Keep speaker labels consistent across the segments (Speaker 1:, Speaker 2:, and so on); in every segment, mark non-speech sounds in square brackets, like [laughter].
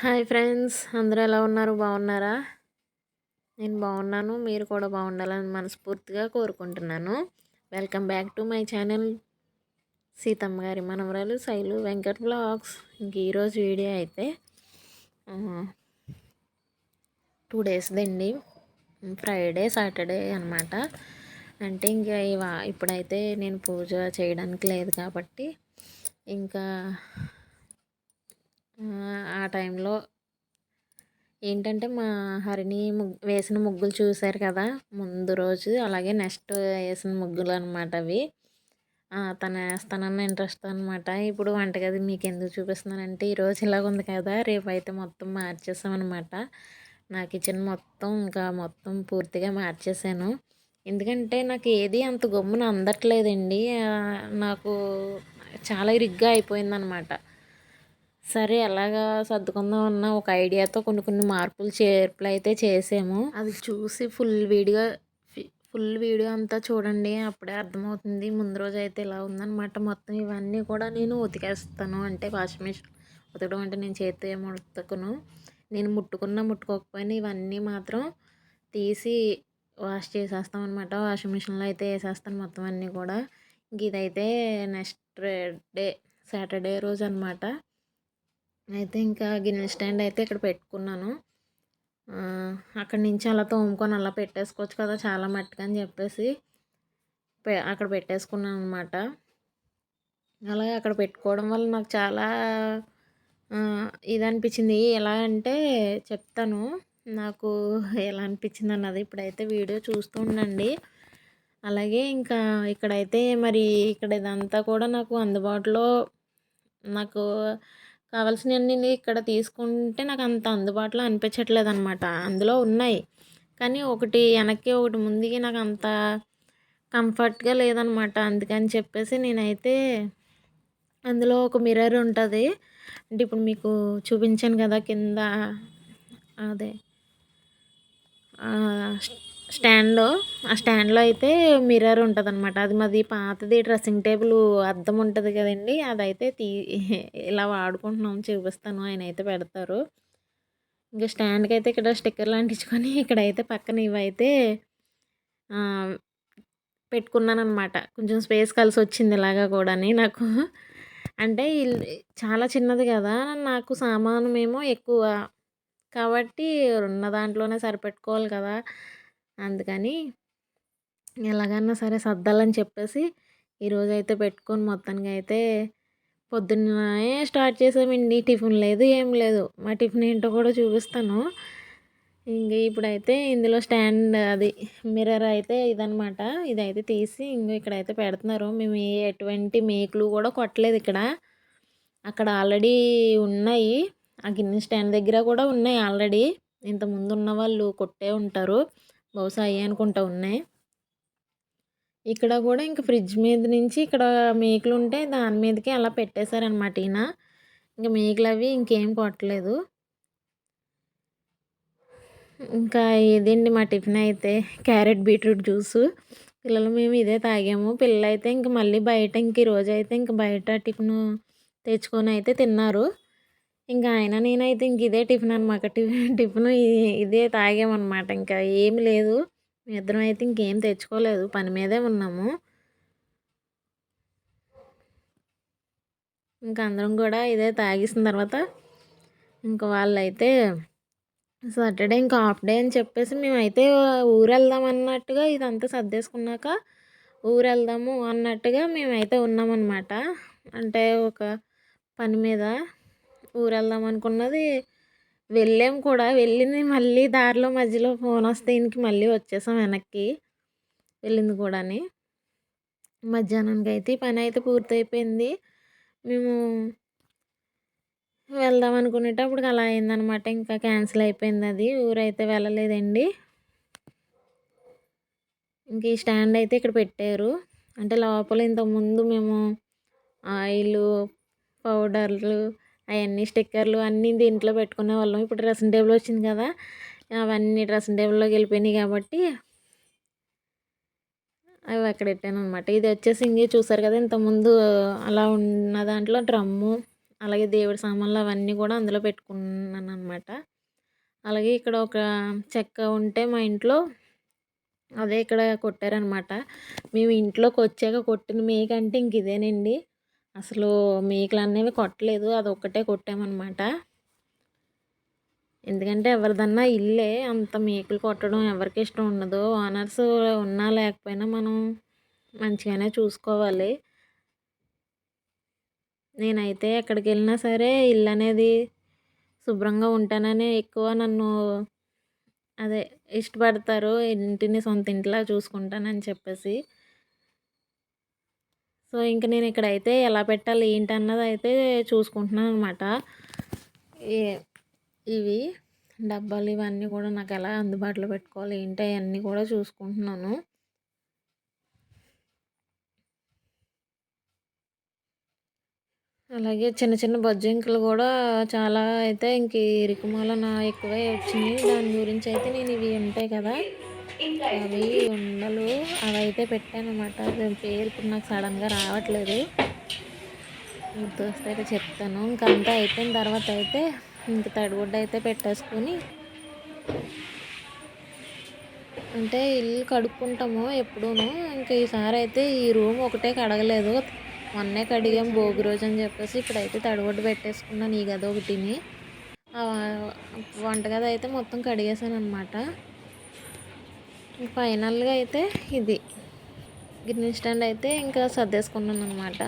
Speaker 1: Hi friends అందరూ ఎలా ఉన్నారు? బాగున్నారా? నేను బాగున్నాను మీరు కూడా బాగుండాలని మనస్ఫూర్తిగా కోరుకుంటున్నాను. Welcome back to my channel Seethamma గారి మనవరాలు శైలు వెంకట్ బ్లాగ్స్. ఇంక ఈరోజు వీడియో అయితే టూ డేస్ దండి. ఫ్రైడే సాటర్డే అనమాట అంటే ఇంకా ఇవా ఇప్పుడైతే నేను పూజ చేయడానికి లేదు కాబట్టి ఇంకా టైంలో ఏంటంటే మా హరిణి ముగ్గు వేసిన ముగ్గులు చూశారు కదా ముందు రోజు అలాగే నెక్స్ట్ వేసిన ముగ్గులు అనమాట అవి. తను వేస్తానన్న ఇంట్రెస్ట్ అనమాట ఇప్పుడు వంటగది మీకు ఎందుకు చూపిస్తున్నానంటే ఈరోజు ఇలాగ ఉంది కదా రేపు అయితే మొత్తం మార్చేసామన్నమాట నా కిచెన్ మొత్తం ఇంకా మొత్తం పూర్తిగా మార్చేసాను. ఎందుకంటే నాకు ఏది అంత గమ్మున అందట్లేదండి. నాకు చాలా ఇరుగ్గా అయిపోయిందనమాట సరే ఎలాగా సర్దుకుందాం అన్న ఒక ఐడియాతో కొన్ని కొన్ని మార్పులు చేర్పులు అయితే చేసాము. అది చూసి ఫుల్ వీడియో ఫుల్ వీడియో అంతా చూడండి అప్పుడే అర్థమవుతుంది. ముందు రోజు అయితే ఇలా ఉందన్నమాట. మొత్తం ఇవన్నీ కూడా నేను ఉతికేస్తాను. అంటే వాషింగ్ మిషన్ ఉతకడం అంటే నేను చేతితో ఏమి ఉతకను. నేను ముట్టుకున్నా ముట్టుకోకపోయినా ఇవన్నీ మాత్రం తీసి వాష్ చేసేస్తాం అనమాట వాషింగ్ మిషన్లో అయితే వేసేస్తాను మొత్తం అన్నీ కూడా. ఇంక ఇదైతే నెక్స్ట్ డే సాటర్డే రోజు అనమాట అయితే ఇంకా గిన్నె స్టాండ్ అయితే ఇక్కడ పెట్టుకున్నాను. అక్కడి నుంచి అలా తోముకొని అలా పెట్టేసుకోవచ్చు కదా చాలా మట్టుకు అని చెప్పేసి అక్కడ పెట్టేసుకున్నాను అనమాట అలాగే అక్కడ పెట్టుకోవడం వల్ల నాకు చాలా ఇది అనిపించింది. ఎలా అంటే చెప్తాను నాకు ఎలా అనిపించింది అన్నది ఇప్పుడైతే వీడియో చూస్తూ ఉండండి. అలాగే ఇంకా ఇక్కడైతే మరి ఇక్కడ ఇదంతా కూడా నాకు అందుబాటులో నాకు కావాల్సినవన్నీ ఇక్కడ తీసుకుంటే నాకు అంత అందుబాటులో అనిపించట్లేదు అనమాట అందులో ఉన్నాయి. కానీ ఒకటి వెనక్కి ఒకటి ముందుకి నాకు అంత కంఫర్ట్గా లేదనమాట అందుకని చెప్పేసి నేనైతే అందులో ఒక మిర్రర్ ఉంటుంది. అంటే ఇప్పుడు మీకు చూపించాను కదా కింద అదే స్టాండ్లో ఆ స్టాండ్లో అయితే మిర్రర్ ఉంటుంది అనమాట అది మాది పాతది డ్రెస్సింగ్ టేబుల్ అద్దం ఉంటుంది కదండి. అదైతే తీ [laughs] ఇలా వాడుకుంటున్నాం చూపిస్తాను. ఆయన అయితే పెడతారు. ఇంకా స్టాండ్కి అయితే ఇక్కడ స్టిక్కర్లు అంటించుకొని ఇక్కడైతే పక్కన ఇవైతే పెట్టుకున్నాను అనమాట కొంచెం స్పేస్ కలిసి వచ్చింది ఇలాగా కూడా నాకు. అంటే చాలా చిన్నది కదా నాకు సామాను ఎక్కువ. కాబట్టి ఉన్న దాంట్లోనే సరిపెట్టుకోవాలి కదా. అందుకని ఎలాగన్నా సరే సర్దాలని చెప్పేసి ఈరోజు అయితే పెట్టుకొని మొత్తానికి అయితే పొద్దున్నే స్టార్ట్ చేసామండి. టిఫిన్ లేదు ఏం లేదు. మా టిఫిన్ ఏంటో కూడా చూపిస్తాను. ఇంక ఇప్పుడైతే ఇందులో స్టాండ్ అది మిర్రర్ అయితే ఇదనమాట ఇదైతే తీసి ఇంక ఇక్కడైతే పెడుతున్నారు. మేము ఎటువంటి మేకులు కూడా కొట్టలేదు ఇక్కడ. అక్కడ ఆల్రెడీ ఉన్నాయి. ఆ గిన్నె స్టాండ్ దగ్గర కూడా ఉన్నాయి ఆల్రెడీ. ఇంతకుముందు ఉన్న వాళ్ళు కొట్టే ఉంటారు. బహుశా అయ్యి అనుకుంటా ఉన్నాయి. ఇక్కడ కూడా ఇంకా ఫ్రిడ్జ్ మీద నుంచి ఇక్కడ మేకలు ఉంటే దాని మీదకి అలా పెట్టేశారనమాట ఈయన. ఇంకా మేకలు అవి ఇంకేం కొట్టలేదు. ఇంకా ఇదండి మా టిఫిన్ అయితే? Carrot beetroot juice. పిల్లలు మేము ఇదే తాగాము. పిల్లలు అయితే ఇంక మళ్ళీ బయట ఇంక ఈరోజు అయితే ఇంక బయట టిఫిన్ తెచ్చుకొని అయితే తిన్నారు. ఇంకా ఆయన నేనైతే ఇంక ఇదే టిఫిన్ అనమాట టిఫిన్ టిఫిన్ ఇదే తాగామన్నమాట. ఇంకా ఏమి లేదు. మీ ఇద్దరం అయితే ఇంకేం తెచ్చుకోలేదు. పని మీదే ఉన్నాము. ఇంకా అందరం కూడా ఇదే తాగేసిన తర్వాత ఇంకా వాళ్ళైతే సాటర్డే ఇంకా హాఫ్ డే అని చెప్పేసి మేమైతే ఊరు వెళ్దాం అన్నట్టుగా ఇదంతా సర్దేసుకున్నాక ఊరు వెళ్దాము అన్నట్టుగా మేమైతే ఉన్నామన్నమాట. అంటే ఒక పని మీద ఊరు వెళ్దాం అనుకున్నది. వెళ్ళాం కూడా. వెళ్ళింది మళ్ళీ దారిలో మధ్యలో ఫోన్ వస్తే ఇంటికి మళ్ళీ వచ్చేసాం వెనక్కి. వెళ్ళింది కూడాని. మధ్యాహ్నానికి అయితే ఈ పని అయితే పూర్తయిపోయింది. మేము వెళ్దాం అనుకునేటప్పుడు అలా అయిందనమాట ఇంకా క్యాన్సిల్ అయిపోయింది అది. ఊరైతే వెళ్ళలేదండి. ఇంక ఈ స్టాండ్ అయితే ఇక్కడ పెట్టారు. అంటే లోపల ఇంతకుముందు మేము ఆయిల్ పౌడర్లు అవన్నీ స్టిక్కర్లు అన్నీ దీంట్లో పెట్టుకునే వాళ్ళం. ఇప్పుడు డ్రెస్సింగ్ టేబుల్ వచ్చింది కదా అవన్నీ డ్రెస్సింగ్ టేబుల్లోకి వెళ్ళిపోయినాయి కాబట్టి అవి అక్కడ పెట్టాను అనమాట ఇది వచ్చేసి ఇంకే చూసారు కదా ఇంతకుముందు అలా ఉన్న దాంట్లో డ్రమ్ము అలాగే దేవుడి సామాన్లు అవన్నీ కూడా అందులో పెట్టుకున్నాను అనమాట అలాగే ఇక్కడ ఒక చెక్క ఉంటే మా ఇంట్లో అదే ఇక్కడ కొట్టారనమాట మేము ఇంట్లోకి వచ్చాక కొట్టిన మీకంటే ఇంక ఇదేనండి. అసలు మేకలు అనేవి కొట్టలేదు అది ఒక్కటే కొట్టామన్నమాట. ఎందుకంటే ఎవరిదన్నా ఇల్లే అంత మేకలు కొట్టడం ఎవరికి ఇష్టం ఉండదు. ఓనర్స్ ఉన్నా లేకపోయినా మనం మంచిగానే చూసుకోవాలి. నేనైతే ఎక్కడికి వెళ్ళినా సరే ఇల్లు అనేది శుభ్రంగా ఉంటానని ఎక్కువ నన్ను అదే ఇష్టపడతారు ఇంటిని సొంత ఇంటిలా చూసుకుంటానని చెప్పేసి. సో ఇంక నేను ఇక్కడైతే ఎలా పెట్టాలి ఏంటి అన్నది అయితే చూసుకుంటున్నాను అనమాట ఇవి డబ్బాలు ఇవన్నీ కూడా నాకు ఎలా అందుబాటులో పెట్టుకోవాలి ఏంటి అవన్నీ కూడా చూసుకుంటున్నాను. అలాగే చిన్న చిన్న బొజ్జింకలు కూడా చాలా అయితే ఇంక ఇరుకుమాల ఎక్కువే వచ్చినాయి. దాని గురించి అయితే నేను ఇవి ఉంటాయి కదా అవి ఉండలు అవి అయితే పెట్టాను అనమాట పేరు ఇప్పుడు నాకు సడన్గా రావట్లేదు. గుర్తొస్తే అయితే చెప్తాను. ఇంకా అంతా అయిపోయిన తర్వాత అయితే ఇంక తడిగుడ్డ అయితే పెట్టేసుకొని అంటే ఇల్లు కడుక్కుంటాము ఎప్పుడూను ఇంకా ఈసారి అయితే ఈ రూమ్ ఒకటే కడగలేదు. మొన్నే కడిగాం భోగి రోజు అని చెప్పేసి ఇప్పుడైతే తడిగుడ్డ పెట్టేసుకున్నాను ఈ గది ఒకటిని. వంటగది అయితే మొత్తం కడిగేసాను అనమాట ఫైనల్గా అయితే ఇది. గిన్నె స్టాండ్ అయితే ఇంకా సర్దేసుకున్నాను అనమాట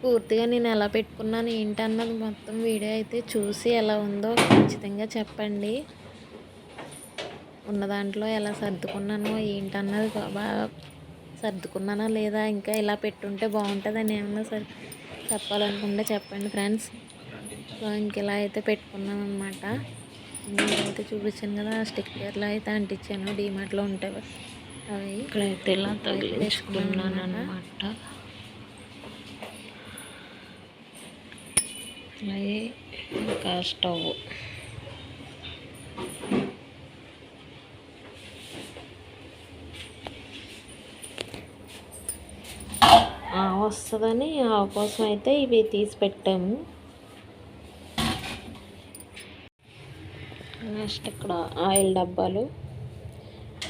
Speaker 1: పూర్తిగా నేను ఎలా పెట్టుకున్నాను ఏంటన్నది మొత్తం వీడియో అయితే చూసి ఎలా ఉందో ఖచ్చితంగా చెప్పండి. ఉన్న దాంట్లో ఎలా సర్దుకున్నానో ఏంటన్నది బాగా సర్దుకున్నానా లేదా ఇంకా ఇలా పెట్టుంటే బాగుంటుందని ఏమన్నా సరే చెప్పాలనుకుంటే చెప్పండి ఫ్రెండ్స్. సో ఇంక ఇలా అయితే పెట్టుకున్నాను అనమాట నేనైతే చూపించాను కదా స్టిక్కర్లు అయితే అంటించాను డీమార్ట్లో ఉంటాయి. అవి
Speaker 2: ఇక్కడైతే ఇలా తగిలించుకున్నాను అనమాట అలాగే ఇంకా స్టవ్.
Speaker 1: వస్తుందని ఆ కోసం అయితే ఇవి తీసి పెట్టాము. నెక్స్ట్ ఇక్కడ ఆయిల్ డబ్బాలు.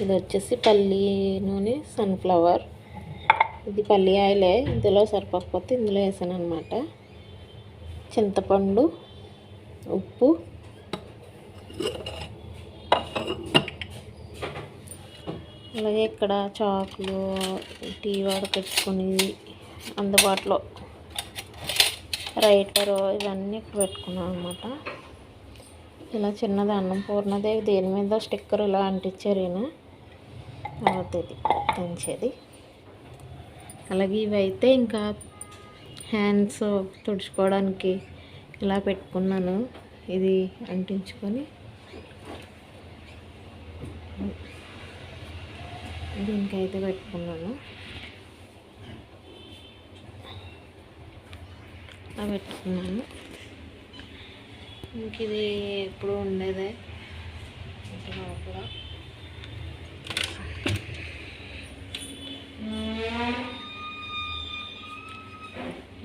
Speaker 1: ఇది వచ్చేసి పల్లి నూనె సన్ఫ్లవర్ ఇది పల్లి ఆయిలే. ఇందులో సరిపోకపోతే ఇందులో వేసాను అనమాట చింతపండు ఉప్పు. అలాగే ఇక్కడ చాకులు టీ వాడ పెట్టుకునేది అందుబాటులో. రైటరు ఇవన్నీ పెట్టుకున్నాను అనమాట ఇలా చిన్నది అన్నం పూర్ణదేవి దేని మీద స్టిక్కర్ ఇలా అంటించారు ఈయన. అవుతుంది దంచేది. అలాగే ఇవి అయితే ఇంకా హ్యాండ్స్ తుడుచుకోవడానికి ఇలా పెట్టుకున్నాను. ఇది అంటించుకొని. దీనికైతే పెట్టుకున్నాను. అలా పెట్టుకున్నాను. ఇంక ఇది ఎప్పుడు ఉండేదే. లోపల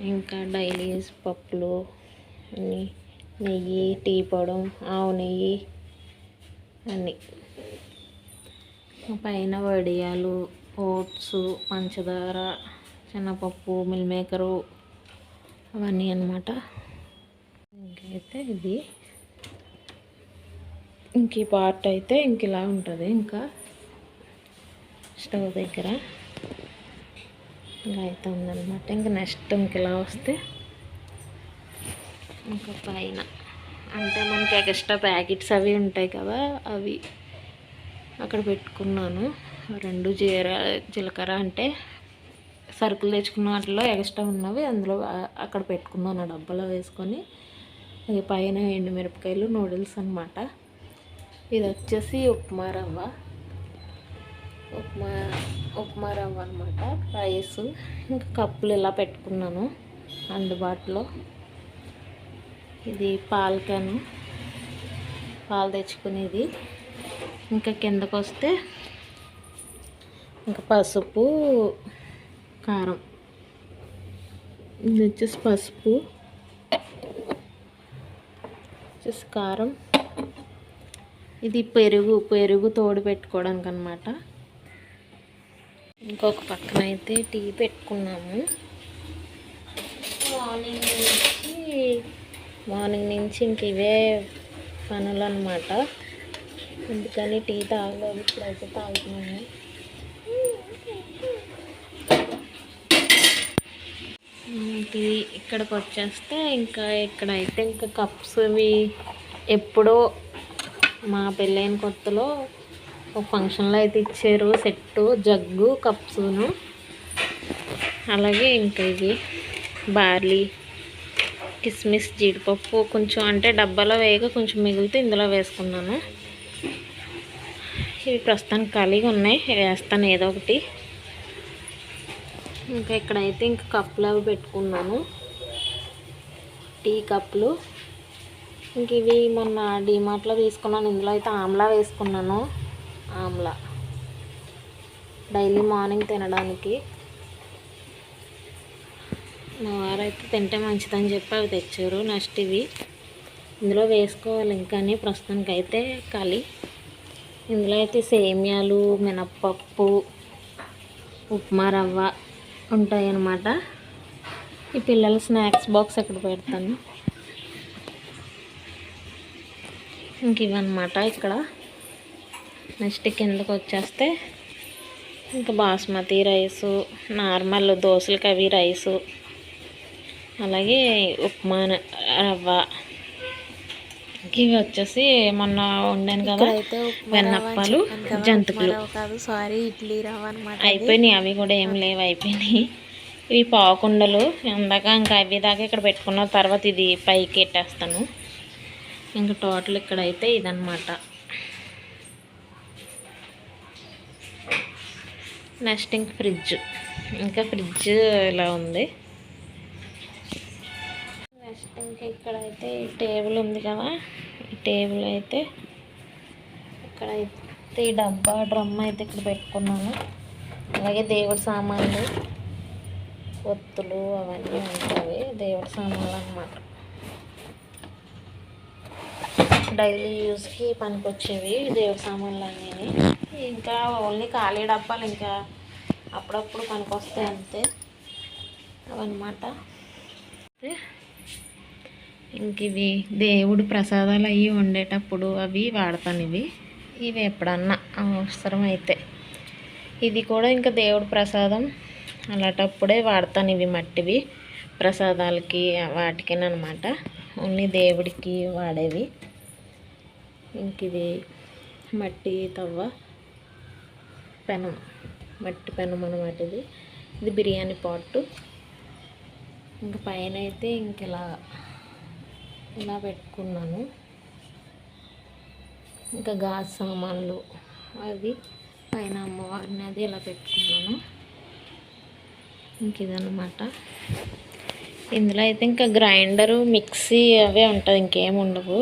Speaker 1: ఇంకా డైలీ పప్పులు అన్నీ నెయ్యి టీ పొడం ఆవు నెయ్యి అన్నీ. పైన వడియాలు ఓట్స్ పంచదార శనగపప్పు మిల్ మేకరు అవన్నీ అనమాట ఇంకైతే ఇది. ఇంక ఈ పార్ట్ అయితే ఇంక ఇలా ఉంటుంది. ఇంకా స్టవ్ దగ్గర ఇలా అయితే ఉందన్నమాట. ఇంకా నెక్స్ట్ ఇంక ఇలా వస్తే ఇంకా పైన అంటే మనకి ఎక్స్ట్రా ప్యాకెట్స్ అవి ఉంటాయి కదా అవి అక్కడ పెట్టుకున్నాను. రెండు జీర జీలకర్ర అంటే సరుకులు తెచ్చుకున్న వాటిలో ఎక్స్ట్రా ఉన్నవి అందులో అక్కడ పెట్టుకున్నాను డబ్బాలో వేసుకొని. అది పైన ఎండుమిరపకాయలు నూడిల్స్ అనమాట ఇది వచ్చేసి ఉప్మా రవ్వ. ఉప్మా ఉప్మా రవ్వ అనమాట రైస్. ఇంకా కప్పులు ఇలా పెట్టుకున్నాను అందుబాటులో. ఇది పాలకను పాలు తెచ్చుకునేది. ఇంకా కిందకు వస్తే ఇంకా పసుపు కారం. ఇది వచ్చేసి పసుపు. వచ్చేసి కారం. ఇది పెరుగు పెరుగు తోడు పెట్టుకోవడానికి అనమాట ఇంకొక పక్కన అయితే టీ పెట్టుకున్నాము. మార్నింగ్ నుంచి మార్నింగ్ నుంచి ఇంక ఇవే పనులు అనమాట అందుకని టీ తాగలేదు ఇప్పుడైతే తాగుతున్నాము టీ ఇక్కడికి వచ్చేస్తే ఇంకా ఇక్కడైతే ఇంకా కప్స్ ఇవి ఎప్పుడో మా పెళ్ళైన కొత్తలో ఒక ఫంక్షన్లో అయితే ఇచ్చారు. సెట్టు జగ్గు కప్సును అలాగే ఇంకా ఇవి. బార్లీ కిస్మిస్ జీడిపప్పు కొంచెం అంటే డబ్బాలో వేయక కొంచెం మిగిలితే ఇందులో వేసుకున్నాను. ఇవి ప్రస్తుతానికి ఖాళీగా ఉన్నాయి. వేస్తాను ఏదో ఒకటి. ఇంకా ఇక్కడైతే ఇంక కప్పులు అవి పెట్టుకున్నాను. టీ కప్పులు. ఇంక ఇవి మొన్న డీమార్ట్లో తీసుకున్నాను. ఇందులో అయితే ఆమ్లా వేసుకున్నాను. ఆమ్లా. డైలీ మార్నింగ్ తినడానికి. మా వారైతే తింటే మంచిదని చెప్పి అవి తెచ్చారు. నెక్స్ట్ ఇవి. ఇందులో వేసుకోవాలి ఇంకాని ప్రస్తుతానికి అయితే ఇందులో అయితే సేమ్యాలు మినప్పప్పు ఉప్మా రవ్వ. ఉంటాయి అన్నమాట ఈ పిల్లల స్నాక్స్ బాక్స్ ఎక్కడ పెడతాను? ఇంక ఇవన్నమాట ఇక్కడ. నెక్స్ట్ కిందకు వచ్చేస్తే ఇంకా బాస్మతి రైసు నార్మల్ దోశలకి అవి రైసు అలాగే ఉప్మా రవ్వ. ఇవి వచ్చేసి మొన్న వండాను కదా వెన్నప్పాలు జంతికలు.
Speaker 2: కాదు సారీ ఇడ్లీ రవ్వ అనమాట
Speaker 1: అయిపోయినాయి అవి కూడా ఏం లేవు అయిపోయినాయి. ఇవి పాకుండలు ఇందాక ఇంకా అవి దాకా ఇక్కడ పెట్టుకున్న తర్వాత ఇది పైకి ఎట్టేస్తాను. ఇంకా టోటల్ ఇక్కడైతే ఇదన్నమాట. నెక్స్ట్ ఇంక ఫ్రిడ్జ్. ఇంకా ఫ్రిడ్జ్ ఇలా ఉంది. ఇంకా ఇక్కడైతే ఈ టేబుల్ ఉంది కదా. ఈ టేబుల్ అయితే ఇక్కడైతే ఈ డబ్బా డ్రమ్ అయితే ఇక్కడ పెట్టుకున్నాను. అలాగే దేవుడి సామాన్లు ఒత్తులు అవన్నీ ఉంటాయి. దేవుడి సామాన్లు అన్నమాట. డైలీ యూస్కి పనికొచ్చేవి దేవుడి సామాన్లు అన్నీ ఇంకా ఓన్లీ ఖాళీ డబ్బాలు ఇంకా అప్పుడప్పుడు పనికొస్తాయి అంతే. అవన్నమాట ఇంక ఇవి దేవుడు ప్రసాదాలు అవి వండేటప్పుడు అవి వాడతాను ఇవి. ఇవి ఎప్పుడన్నా అవసరం అయితే ఇది కూడా ఇంకా దేవుడి ప్రసాదం అలాంటప్పుడే వాడతాను ఇవి మట్టివి. ప్రసాదాలకి వాటికి అనమాట ఓన్లీ దేవుడికి వాడేవి. ఇంక ఇది మట్టి తవ్వ పెనం మట్టి పెనం అనమాట ఇది. ఇది బిర్యానీ పాటు. ఇంకా పైన అయితే ఇంక ఇలా ఇలా పెట్టుకున్నాను. ఇంకా గాజు సామాన్లు అవి పైన అమ్మవారిని అది ఇలా పెట్టుకున్నాను. ఇంక ఇదన్నమాట ఇందులో అయితే ఇంకా గ్రైండరు మిక్సీ అవే ఉంటుంది ఇంకేం ఉండవు.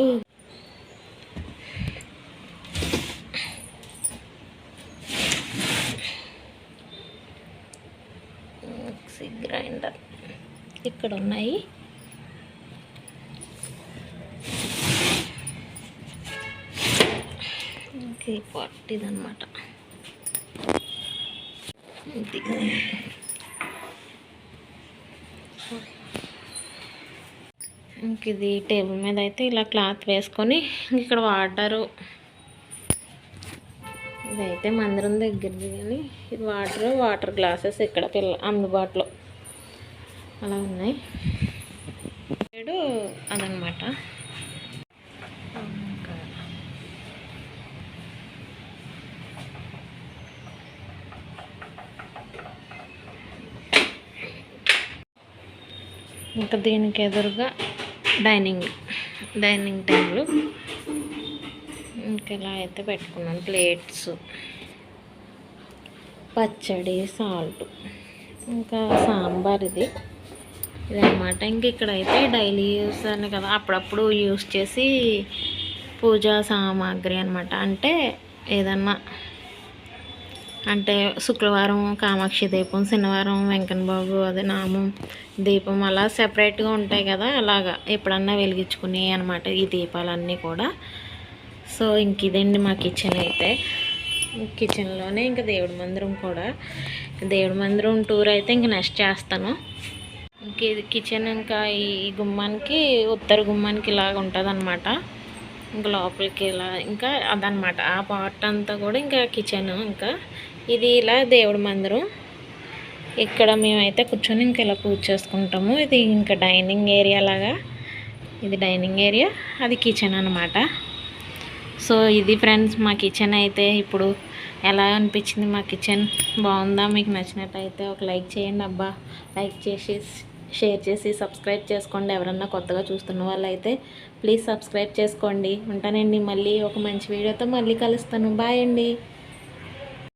Speaker 1: మిక్సీ గ్రైండర్ ఇక్కడ ఉన్నాయి ఇంకే అనమాట ఇది. ఇంక ఇది టేబుల్ మీద అయితే ఇలా క్లాత్ వేసుకొని ఇక్కడ వాటరు. ఇదైతే మందిరం దగ్గరది కానీ ఇది వాటర్ వాటర్ గ్లాసెస్ ఇక్కడ పిల్ల అందుబాటులో. అలా ఉన్నాయి. అదనమాట ఇంకా ఇంకా దీనికి ఎదురుగా డైనింగ్ డైనింగ్ టేబుల్. ఇంకా ఇలా అయితే పెట్టుకున్నాను ప్లేట్స్ పచ్చడి సాల్ట్ ఇంకా సాంబార్ ఇది. ఇదన్నమాట. ఇంక ఇక్కడైతే డైలీ యూస్ అని కదా అప్పుడప్పుడు యూస్ చేసి పూజా సామాగ్రి అనమాట అంటే ఏదన్నా అంటే శుక్రవారం కామాక్షి దీపం శనివారం వెంకన్న బాబు అదే నామం దీపం అలా సెపరేట్గా ఉంటాయి కదా అలాగా ఎప్పుడన్నా వెలిగించుకుని అనమాట ఈ దీపాలన్నీ కూడా. సో ఇంక ఇదండి మా కిచెన్ అయితే. కిచెన్లోనే ఇంకా దేవుడి మందిరం కూడా. దేవుడి మందిరం టూర్ అయితే ఇంక నెక్స్ట్ చేస్తాను. ఇంక ఇది కిచెన్ ఇంకా ఈ గుమ్మానికి ఉత్తర గుమ్మానికి ఇలాగ ఉంటుంది ఇంకా లోపలికి ఇలా ఇంకా అదనమాట. ఆ పార్ట్ అంతా కూడా ఇంకా కిచెన్ ఇంకా. ఇది ఇలా దేవుడి మందిరం. ఇక్కడ మేమైతే కూర్చొని ఇంకా ఇలా పూజ చేసుకుంటాము. ఇది ఇంకా డైనింగ్ ఏరియా లాగా. ఇది డైనింగ్ ఏరియా. అది కిచెన్ అనమాట సో ఇది ఫ్రెండ్స్ మా కిచెన్ అయితే ఇప్పుడు ఎలా అనిపించింది మా కిచెన్? బాగుందా? మీకు నచ్చినట్టయితే ఒక లైక్ చేయండి అబ్బా. లైక్ చేసి షేర్ చేసి సబ్స్క్రైబ్ చేసుకోండి. ఎవరన్నా కొత్తగా చూస్తున్న వాళ్ళైతే ప్లీజ్ సబ్స్క్రైబ్ చేసుకోండి ఉంటానండి మళ్ళీ ఒక మంచి వీడియోతో మళ్ళీ కలుస్తాను. బాయ్ అండి.